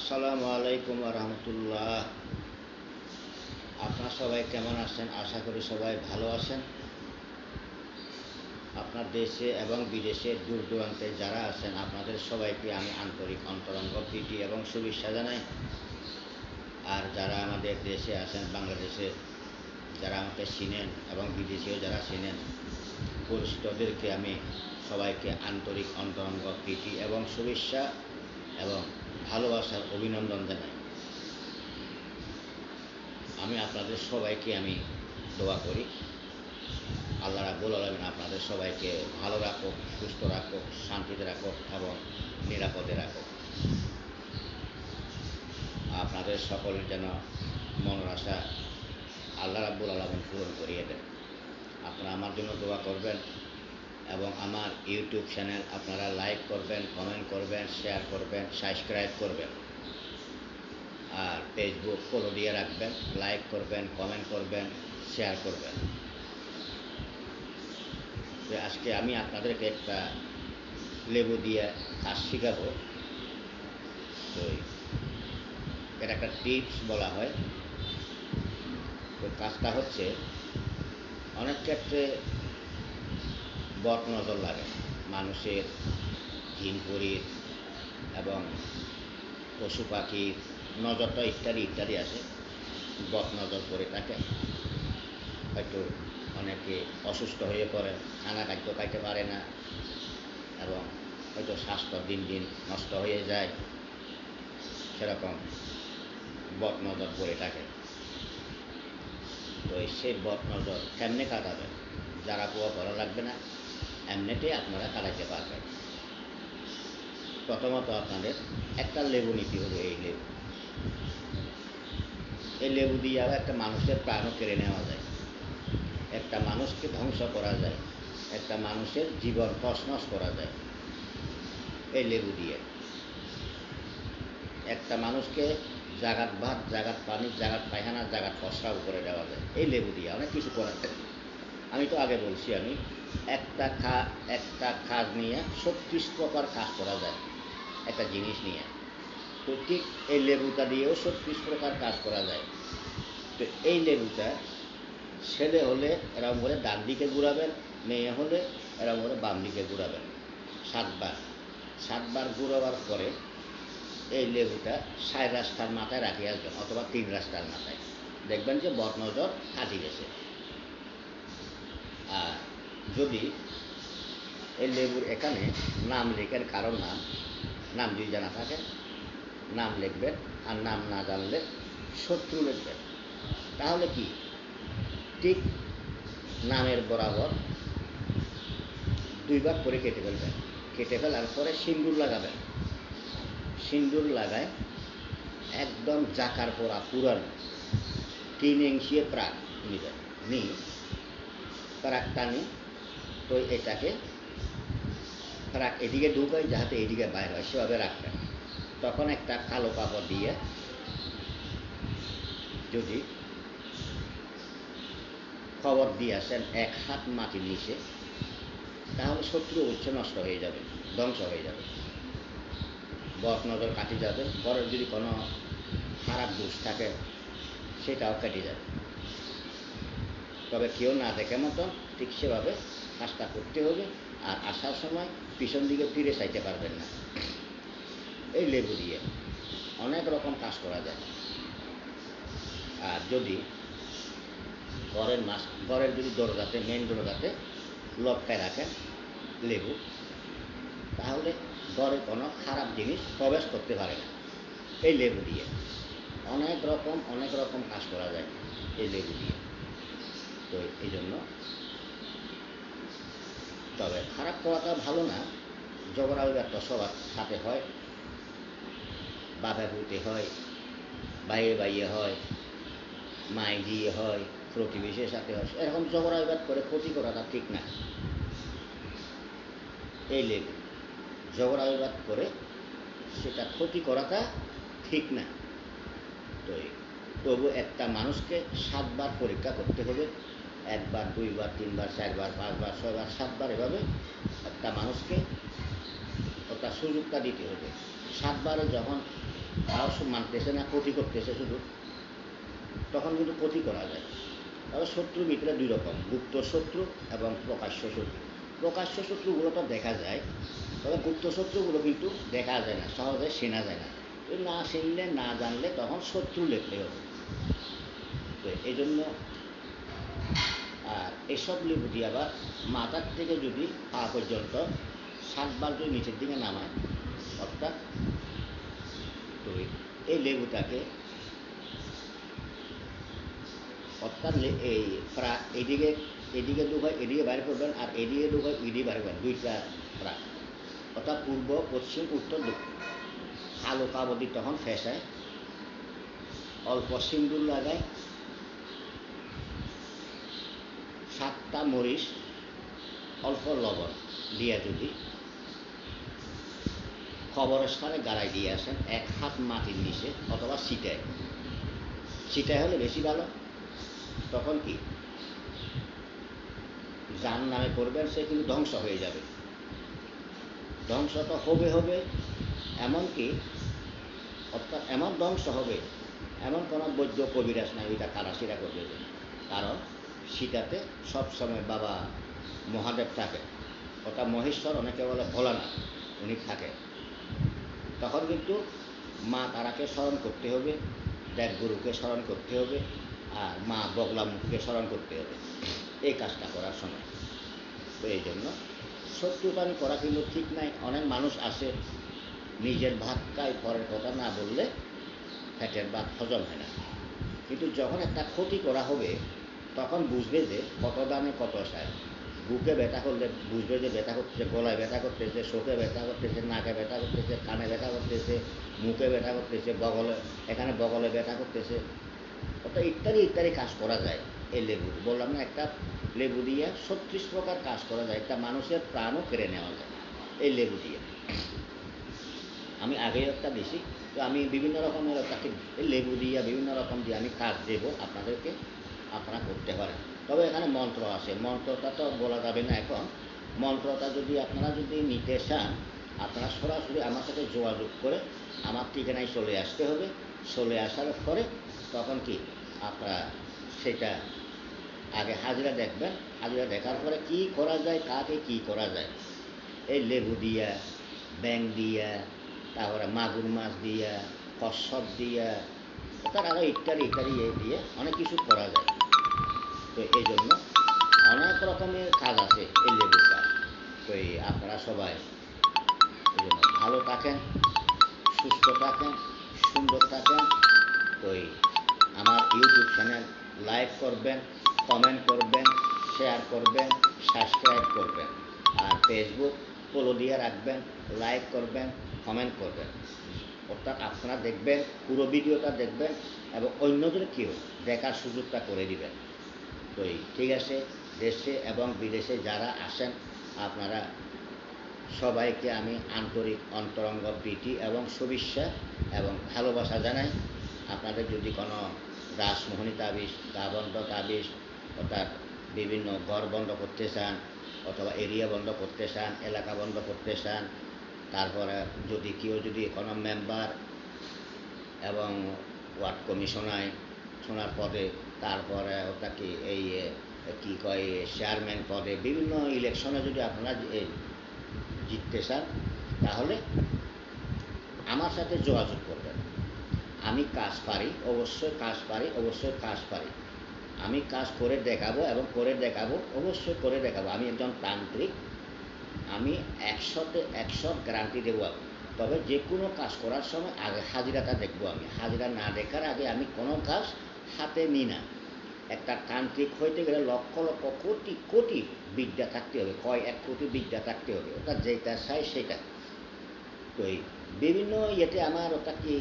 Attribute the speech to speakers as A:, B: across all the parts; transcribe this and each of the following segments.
A: আসসালামু আলাইকুম রহমতুল্লাহ আপনার সবাই কেমন আছেন? আশা করি সবাই ভালো আছেন। আপনার দেশে এবং বিদেশে দূর দূরান্তে যারা আছেন, আপনাদের সবাইকে আমি আন্তরিক অন্তরঙ্গ প্রীতি এবং শুভেচ্ছা জানাই। আর যারা আমাদের দেশে আছেন, বাংলাদেশে যারা আমাকে চিনেন এবং বিদেশেও যারা চিনেন, পরিচিতদেরকে আমি সবাইকে আন্তরিক অন্তরঙ্গ প্রীতি এবং শুভেচ্ছা এবং ভালোবাসার অভিনন্দন জানাই। আমি আপনাদের সবাইকে আমি দোয়া করি। আল্লাহ রাবুল আলমিন আপনাদের সবাইকে ভালো রাখুক, সুস্থ রাখুক, শান্তিতে রাখুক এবং নিরাপদে রাখুক। আপনাদের সকলের যেন মনের আশা আল্লাহ রাব্বুল আলমিন পূরণ করিয়ে দেন। আপনারা আমার জন্য দোয়া করবেন। এবং আমার ইউটিউব চ্যানেল আপনারা লাইক করবেন, কমেন্ট করবেন, শেয়ার করবেন, সাবস্ক্রাইব করবেন। আর ফেসবুক ফলো দিয়ে রাখবেন, লাইক করবেন, কমেন্ট করবেন, শেয়ার করবেন। আজকে আমি আপনাদেরকে একটা লেবু দিয়ে কাজ শেখাবো। তো এটা একটা টিপস বলা হয়। তো কাজটা হচ্ছে, অনেক ক্ষেত্রে বট নজর লাগে। মানুষের ঝিনপুরির এবং পশু পাখির নজরটা ইত্যাদি ইত্যাদি আছে বট নজর করে থাকে। হয়তো অনেকে অসুস্থ হয়ে পড়ে খানা খাদ্য খাইতে পারে না এবং হয়তো স্বাস্থ্য দিন দিন নষ্ট হয়ে যায়। সেরকম বট নজর পড়ে থাকে। তো সেই বট নজর কেমনে কাটাবে যারা পোয়া করা লাগবে না এমনিতেই আপনারা কাটাইতে পারবেন। প্রথমত আপনাদের একটা লেবু নিতে হবে এই লেবু। এই লেবু দিয়ে আবার একটা মানুষের প্রাণও কেড়ে নেওয়া যায়। একটা মানুষকে ধ্বংস করা যায়। একটা মানুষের জীবন তছনছ করা যায় এই লেবু দিয়ে। একটা মানুষকে জাগাত ভাত, জাগাত পানি, জাগাত পায়খানা, জাগাত পশরাও করে দেওয়া যায়। এই লেবু দিয়ে অনেক কিছু করা যায়। আমি তো আগে বলছি আমি একটা খা, একটা কাজ নিয়ে ছত্রিশ প্রকার কাজ করা যায়, একটা জিনিস নিয়ে। তো ঠিক এই লেবুটা দিয়েও ছত্রিশ প্রকার কাজ করা যায়। তো এই লেবুটা ছেলে হলে এরকম করে ডান দিকে ঘুরাবেন, মেয়ে হলে এরকম করে বাম দিকে ঘুরাবেন, সাতবার। সাতবার ঘুরাবার পরে এই লেবুটা সাড়ে রাস্তার মাথায় রাখি আসবেন অথবা তিন রাস্তার মাথায়। দেখবেন যে বট নজর কাটি গেছে আর যদি এই লেবুর এখানে নাম লেখেন কারোর নাম নাম যদি জানা থাকে, নাম লিখবেন আর নাম না জানলে শত্রু লিখবেন। তাহলে কি? ঠিক নামের বরাবর দুইবার করে কেটে ফেলবেন। কেটে ফেলার পরে সিন্দুর লাগাবেন। সিন্দুর লাগায় একদম জাকার পরা পুরান তিন ইঞ্চিয়ে প্রাক নেবেন। নিয়ে প্রাকটা নিয়ে তো এটাকে প্রাক এদিকে ঢুকায় যাতে এদিকে বাইর হয়, সেভাবে রাখবেন তখন একটা কালো কাপড় দিয়ে যদি খবর দিয়ে আসেন এক হাত মাটির নিচে, তাহলে শত্রু উচ্চ নষ্ট হয়ে যাবে, ধ্বংস হয়ে যাবে। বট নজর কাটি যাবে, পরের যদি কোনো খারাপ দোষ থাকে, সেটাও কেটে যাবে। তবে কেউ না দেখে মতন ঠিক সেভাবে কাজটা করতে হবে, আর আসার সময় পিছন দিকে ফিরে চাইতে পারবেন না। এই লেবু দিয়ে অনেক রকম কাজ করা যায়। আর যদি ঘরের মাছ, ঘরের যদি দরজাতে মেন দরজাতে লটকায় রাখেন লেবু, তাহলে ঘরে কোনো খারাপ জিনিস প্রবেশ করতে পারে না। এই লেবু দিয়ে অনেক রকম অনেক রকম কাজ করা যায় এই লেবু দিয়ে। তো এই জন্য তবে খারাপ করাটা ভালো না। একটা সবার সাথে হয়। বাধা বুতে হয়, বাইয়ে বাইয়ে হয় মাই দিয়ে হয়, প্রতিবেশীর সাথে হয়। এরকম বিবাদ করে ক্ষতি করাটা ঠিক না। এই ঝগড়া বিবাদ করে সেটা ক্ষতি করাটা ঠিক না। তো তবু একটা মানুষকে সাতবার পরীক্ষা করতে হবে। একবার, দুইবার, তিনবার, চারবার, পাঁচবার, ছয়বার, সাতবার এভাবে একটা মানুষকে ওটা সুযোগটা দিতে হবে। সাতবারে যখন তাও মানতেছে না, ক্ষতি করতেছে শুধু, তখন কিন্তু ক্ষতি করা যায়। তবে শত্রু ভিতরে দুই রকম, গুপ্ত শত্রু এবং প্রকাশ্য শত্রু। প্রকাশ্য শত্রুগুলো তো দেখা যায়, তবে গুপ্ত শত্রুগুলো কিন্তু দেখা যায় না, সহজে চেনা যায় না। না চিনলে, না জানলে, তখন শত্রু লেখলে হবে। তো এই জন্য আর এসব দিয়ে আবার মাথার থেকে যদি পা পর্যন্ত সাতবার যদি নিচের দিকে নামায়, অর্থাৎ তো এই লেবুটাকে অর্থাৎ এই প্রা এদিকে এদিকে দু ভাই, এদিকে বাইরে করবেন আর এদিকে দু ভাই, এদিকে বাইরে করবেন, দুইটা প্রা অর্থাৎ পূর্ব, পশ্চিম, উত্তর, দক্ষিণ। আলো কাবদি তখন ফেসায়, অল্প সিন্দুর লাগায় সাতটা মরিচ, অল্প লবণ দিয়া যদি কবরস্থানে গাড়াই দিয়ে আসেন, এক হাত মাটির নিচে অথবা সিটায় সিটায় হলে বেশি ভালো। তখন কি? যার নামে করবেন সে কিন্তু ধ্বংস হয়ে যাবে। ধ্বংস তো হবে হবে এমনকি অর্থাৎ এমন ধ্বংস হবে, এমন কোনো বৈদ্য কবিরাজ নাই, ওইটা কারাশিরা করবে। যে। কারণ সেটাতে সবসময় বাবা মহাদেব থাকে। ওটা মহেশ্বর, অনেকে বলে ভোলানাথ, উনি থাকে। তখন কিন্তু মা তারাকে স্মরণ করতে হবে, দেব গুরুকে স্মরণ করতে হবে, আর মা বগলামুখকে স্মরণ করতে হবে। এই কাজটা করার সময়। তো এই জন্য শত্রুতামি করা কিন্তু ঠিক নাই। অনেক মানুষ আসে, নিজের ভাত খায় পরের কথা না বললে ফ্যাটের ভাত হজম হয় না। কিন্তু যখন একটা ক্ষতি করা হবে তখন বুঝবে যে কত দামে কত সায় বুকে ব্যথা করলে বুঝবে যে ব্যথা করতেছে, গলায় ব্যথা করতেছে চোখে ব্যথা করতেছে, নাকে ব্যথা করতেছে, কানে ব্যথা করতেছে, মুখে ব্যথা করতেছে, বগলে, এখানে বগলে ব্যথা করতেছে। অর্থাৎ ইত্যাদি ইত্যাদি কাজ করা যায় এই লেবু। বললাম না, একটা লেবু দিয়ে ছত্রিশ প্রকার কাজ করা যায়, একটা মানুষের প্রাণও কেড়ে নেওয়া যায় এই লেবু দিয়ে। আমি আগেও একটা দিছি, তো আমি বিভিন্ন রকমের এই লেবু দিয়ে বিভিন্ন রকম দিয়ে আমি কাজ দেবো আপনাদেরকে আপনারা করতে পারেন তবে এখানে মন্ত্র আছে। মন্ত্রটা তো বলা যাবে না এখন। মন্ত্রটা যদি আপনারা যদি নিতে চান, আপনারা সরাসরি আমার সাথে যোগাযোগ করে আমার ঠিকানায় চলে আসতে হবে। চলে আসার পরে তখন কি আপনারা সেটা আগে হাজিরা দেখবেন। হাজিরা দেখার পরে কি করা যায়, কাকে কি করা যায়। এই লেবু দিয়া ব্যাং দিয়া, তারপরে মাগুর মাছ দিয়া, কচ্ছপ দিয়া, তার আরও ইত্যাদি ইত্যাদি দিয়ে অনেক কিছু করা যায়। তো এই জন্য অনেক রকমের কাজ আছে এই লেবুর কাজ তো এই আপনারা সবাই এই জন্য ভালো থাকেন, সুস্থ থাকেন, সুন্দর থাকেন। তো এই আমার ইউটিউব চ্যানেল লাইক করবেন, কমেন্ট করবেন, শেয়ার করবেন, সাবস্ক্রাইব করবেন। আর ফেসবুক ফলো দিয়ে রাখবেন, লাইক করবেন, কমেন্ট করবেন। অর্থাৎ আপনারা দেখবেন, পুরো ভিডিওটা দেখবেন এবং অন্যদের কেউ দেখার সুযোগটা করে দিবেন। তো এই ঠিক আছে? দেশে এবং বিদেশে যারা আসেন, আপনারা সবাইকে আমি আন্তরিক অন্তরঙ্গ প্রীতি এবং শুভেচ্ছা এবং ভালোবাসা জানাই। আপনাদের যদি কোনো রাসমোহনী তাবিজ, গাবন্ধ তাবিজ, অর্থাৎ বিভিন্ন ঘর বন্ধ করতে চান, অথবা এরিয়া বন্ধ করতে চান, এলাকা বন্ধ করতে চান, তারপরে যদি কেউ যদি কোনো মেম্বার এবং ওয়ার্ড কমিশনায় শোনার পদে তারপরে ওটা কি এই কি কয় চেয়ারম্যান পদে বিভিন্ন ইলেকশনে যদি আপনারা জিততে চান, তাহলে আমার সাথে যোগাযোগ করবেন। আমি কাজ পারি, অবশ্যই কাজ পারি, অবশ্যই কাজ পারি। আমি কাজ করে দেখাবো এবং করে দেখাবো, অবশ্যই করে দেখাবো। আমি একজন তান্ত্রিক, আমি একশোতে একশো গ্যারান্টি দেবো তবে যে কোনো কাজ করার সময় আগে হাজিরাটা দেখব আমি। হাজিরা না দেখার আগে আমি কোনো কাজ হাতে নিই না। একটা তান্ত্রিক হইতে গেলে লক্ষ লক্ষ কোটি কোটি বিদ্যা থাকতে হবে, কয় এক কোটি বিদ্যা থাকতে হবে, ওটা যেটা চাই সেটা তো এই বিভিন্ন ইয়েতে আমার ওটা কি,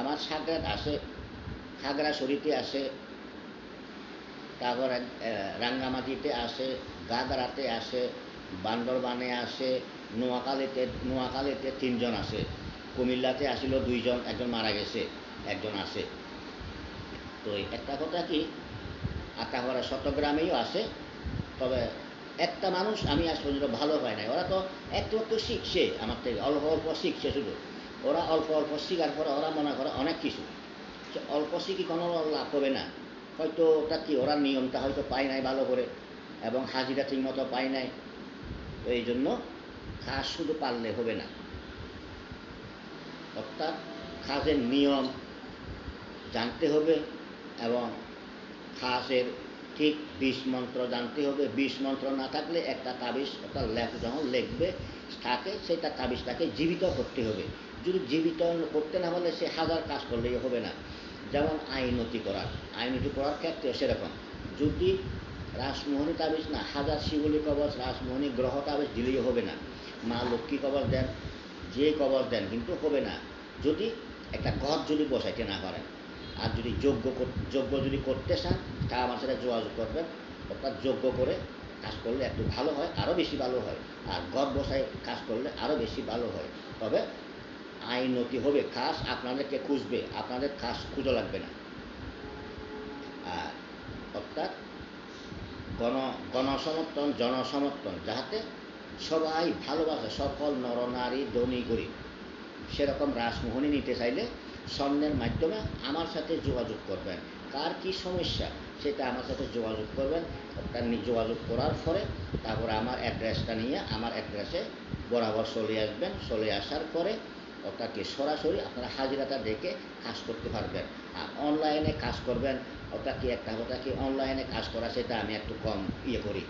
A: আমার সাগরাত আছে খাগড়াছড়িতে আছে, তারপরে রাঙ্গামাটিতে আসে গাগরাতে আসে বান্দরবানে আসে নোয়াখালীতে নোয়াখালীতে তিনজন আছে। কুমিল্লাতে আসিল দুইজন, একজন মারা গেছে, একজন আছে। তো একটা কথা কি আকাহরা চট্টগ্রামেও আছে, তবে একটা মানুষ আমি আজ পর্যন্ত ভালো হয় নাই। ওরা তো একটু একটু শিখছে আমার থেকে, অল্প অল্প শিখছে শুধু। ওরা অল্প অল্প স্বীকার করে, ওরা মনে করে অনেক কিছু। অল্প শিখি কোনো লাভ হবে না। হয়তো ওটা কি, ওরা নিয়মটা হয়তো পায় নাই ভালো করে, এবং হাজিরা ঠিক মতো পায় নাই। তো এই জন্য খাস শুধু পারলে হবে না। অর্থাৎ খাসের নিয়ম জানতে হবে এবং খাসের ঠিক বিষ মন্ত্র জানতে হবে। বিষ মন্ত্র না থাকলে একটা তাবিজ অর্থাৎ লেখ যখন লিখবে, থাকে, সেটা তাবিজটাকে জীবিত করতে হবে। যদি জীবিত করতে না হলে সে হাজার কাজ করলেই হবে না। যেমন আইনতি করার। আইনতি করার ক্ষেত্রে সেরকম। যদি রাসমোহনী তাবিজ না, হাজার শিবলি কবচ, রাসমোহনী গ্রহ তাবিজ দিলেই হবে না। মা লক্ষ্মী কবচ দেন, যে কবচ দেন, কিন্তু হবে না। যদি একটা ঘর যদি বসাইতে না পারেন। আর যদি যোগ্য যোগ্য যদি করতে চান তা আমার সাথে যোগাযোগ করবেন। অর্থাৎ যোগ্য করে কাজ করলে একটু ভালো হয় আরও বেশি ভালো হয়। আর ঘর বসায় কাজ করলে আরও বেশি ভালো হয়। তবে আইনতি হবে, কাজ আপনাদেরকে খুঁজবে, আপনাদের কাজ খুঁজো লাগবে না। আর অর্থাৎ গণ, গণসমর্থন, জনসমর্থন, যাহাতে সবাই ভালোবাসে, সকল নরনারী ধনী, গরিব। সেরকম রাসমোহনী নিতে চাইলে স্বর্ণের মাধ্যমে আমার সাথে যোগাযোগ করবেন। কার কি সমস্যা, সেটা আমার সাথে যোগাযোগ করবেন। তার যোগাযোগ করার পরে তারপরে আমার অ্যাড্রেসটা নিয়ে আমার অ্যাড্রেসে বরাবর চলে আসবেন। চলে আসার পরে অর্থাৎ কি সরাসরি আপনারা হাজিরাটা দেখে কাজ করতে পারবেন। আর অনলাইনে কাজ করবেন অর্থাৎ কি একটা কথা কি অনলাইনে কাজ করা, সেটা আমি একটু কম ইয়ে করি।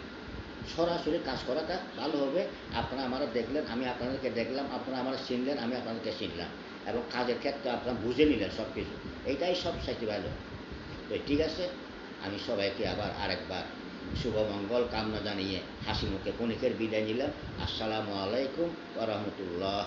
A: সরাসরি কাজ করাটা ভালো হবে। আপনারা আমার দেখলেন, আমি আপনাদেরকে দেখলাম, আপনারা আমার চিনলেন, আমি আপনাদেরকে চিনলাম এবং কাজের ক্ষেত্রে আপনারা বুঝে নিলেন সব কিছু এইটাই সব সাইটি ভালো তো ঠিক আছে, আমি সবাইকে আবার আরেকবার শুভমঙ্গল কামনা জানিয়ে হাসি মুখে কণিকের বিদায় নিলাম। আসসালামু আলাইকুম ওরহমতুল্লাহ